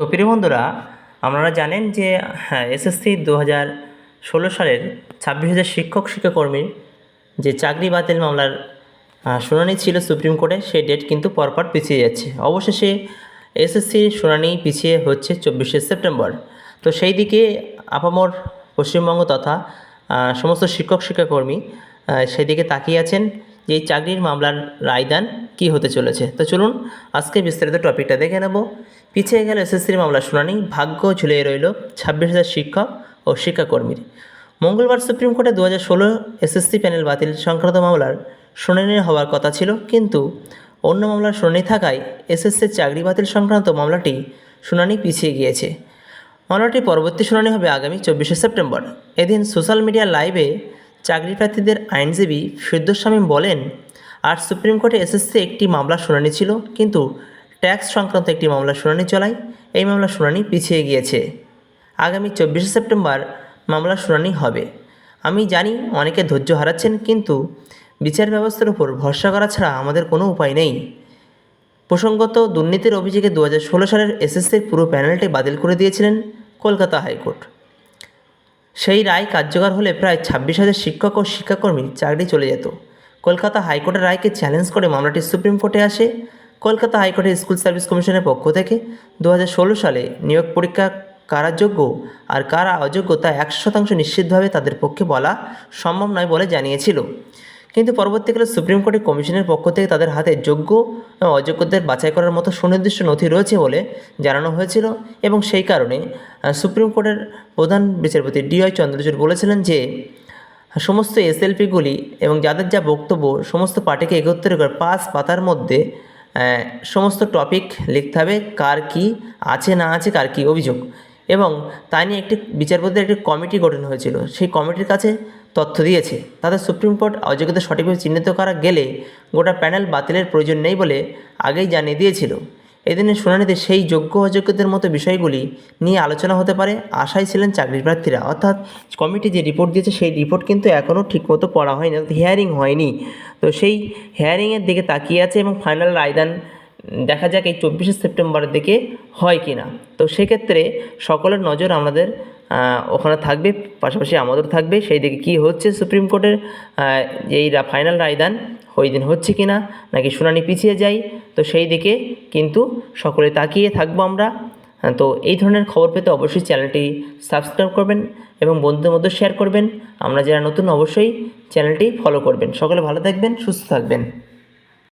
তো প্রিয় বন্ধুরা, আপনারা জানেন যে হ্যাঁ এসএসসি দু হাজার ষোলো সালের ছাব্বিশ হাজার শিক্ষক শিক্ষাকর্মীর যে চাকরি বাতিল মামলার শুনানি ছিল সুপ্রিম কোর্টে, সেই ডেট কিন্তু পরপর পিছিয়ে যাচ্ছে। অবশেষে এসএসসির শুনানি পিছিয়ে হচ্ছে চব্বিশে সেপ্টেম্বর। তো সেই দিকে আপামর পশ্চিমবঙ্গ তথা সমস্ত শিক্ষক শিক্ষাকর্মী সেদিকে তাকিয়ে আছেন যে চাকরির মামলার রায়দান কী হতে চলেছে? তো চলুন আজকে বিস্তারিত টপিকটা দেখে নেব। পিছিয়ে গেল এসএসসির মামলার শুনানি, ভাগ্য ঝুলিয়ে রইল ছাব্বিশ হাজার শিক্ষক ও শিক্ষাকর্মীর। মঙ্গলবার সুপ্রিম কোর্টে দু হাজার ষোলো এসএসসি প্যানেল বাতিল সংক্রান্ত মামলার শুনানি হওয়ার কথা ছিল, কিন্তু অন্য মামলার শুনানি থাকায় এসএসসির চাকরি বাতিল সংক্রান্ত মামলাটি শুনানি পিছিয়ে গিয়েছে। মামলাটির পরবর্তী শুনানি হবে আগামী চব্বিশে সেপ্টেম্বর। এদিন সোশ্যাল মিডিয়া লাইভে চাকরি প্রার্থীদের আইনজীবী ফিরদোস বলেন আর সুপ্রিম কোর্টে এসএসসি একটি মামলার শুনানি ছিল, কিন্তু ট্যাক্স সংক্রান্ত একটি মামলার শুনানি চলায় এই মামলার শুনানি পিছিয়ে গিয়েছে। আগামী চব্বিশে সেপ্টেম্বর মামলার শুনানি হবে। আমি জানি অনেকে ধৈর্য হারাচ্ছেন, কিন্তু বিচার ব্যবস্থার উপর ভরসা করা ছাড়া আমাদের কোনো উপায় নেই। প্রসঙ্গত, দুর্নীতির অভিযোগে দু হাজার ষোলো সালের এসএসসির পুরো প্যানেলটি বাতিল করে দিয়েছিলেন কলকাতা হাইকোর্ট। সেই রায় কার্যকর হলে প্রায় ছাব্বিশ হাজার শিক্ষক ও শিক্ষাকর্মীর চাকরি চলে যেত। কলকাতা হাইকোর্টের রায়কে চ্যালেঞ্জ করে মামলাটি সুপ্রিম কোর্টে আসে। কলকাতা হাইকোর্টের স্কুল সার্ভিস কমিশনের পক্ষ থেকে দু হাজার ষোলো সালে নিয়োগ পরীক্ষা কারা যোগ্য আর কারা অযোগ্য তা একশো শতাংশ নিশ্চিতভাবে তাদের পক্ষে বলা সম্ভব নয় বলে জানিয়েছিল। কিন্তু পরবর্তীকালে সুপ্রিম কোর্টের কমিশনের পক্ষ থেকে তাদের হাতে যোগ্য এবং অযোগ্যদের বাছাই করার মতো সুনির্দিষ্ট নথি রয়েছে বলে জানানো হয়েছিল এবং সেই কারণে সুপ্রিম কোর্টের প্রধান বিচারপতি ডি ডিওয়াই চন্দ্রচূড় বলেছিলেন যে সমস্ত এসএলপিগুলি এবং যাদের যা বক্তব্য, সমস্ত পার্টিকে একত্রে করে পাঁচ পাতার মধ্যে সমস্ত টপিক লিখতে হবে, কার কি আছে, না আছে, কার কি অভিযোগ। এবং তাই নিয়ে একটি বিচারপতির একটি কমিটি গঠন হয়েছিল। সেই কমিটির কাছে তথ্য দিয়েছে। তাদের সুপ্রিম কোর্ট অযোগ্যতা সঠিকভাবে চিহ্নিত করা গেলে গোটা প্যানেল বাতিলের প্রয়োজন নেই বলে আগেই জানিয়ে দিয়েছিল। এদিনের শুনানিতে সেই যোগ্য অযোগ্যদের মতো বিষয়গুলি নিয়ে আলোচনা হতে পারে, আশায় ছিলেন চাকরি প্রার্থীরা। অর্থাৎ কমিটি যে রিপোর্ট দিয়েছে, সেই রিপোর্ট কিন্তু এখনও ঠিকমতো পড়া হয়নি হিয়ারিং হয়নি। তো সেই হিয়ারিংয়ের দিকে তাকিয়ে আছে এবং ফাইনাল রায়দান দেখা যাক এই চব্বিশে সেপ্টেম্বরের দিকে হয় কি না। তো সেক্ষেত্রে সকলের নজর আমাদের ওখানে থাকবে পাশাপাশি আমাদের থাকবে। সেই দিকে কী হচ্ছে সুপ্রিম কোর্টের এই ফাইনাল রায়দান ওই দিন হচ্ছে কি না নাকি শুনানি পিছিয়ে যায়। তো সেই দিকে কিন্তু সকলে তাকিয়ে থাকব আমরা। হ্যাঁ, তো এই ধরনের খবর পেতে অবশ্যই চ্যানেলটি সাবস্ক্রাইব করবেন এবং বন্ধুদের মধ্যে শেয়ার করবেন। আমরা যারা নতুন অবশ্যই চ্যানেলটি ফলো করবেন। সকলে ভালো থাকবেন সুস্থ থাকবেন।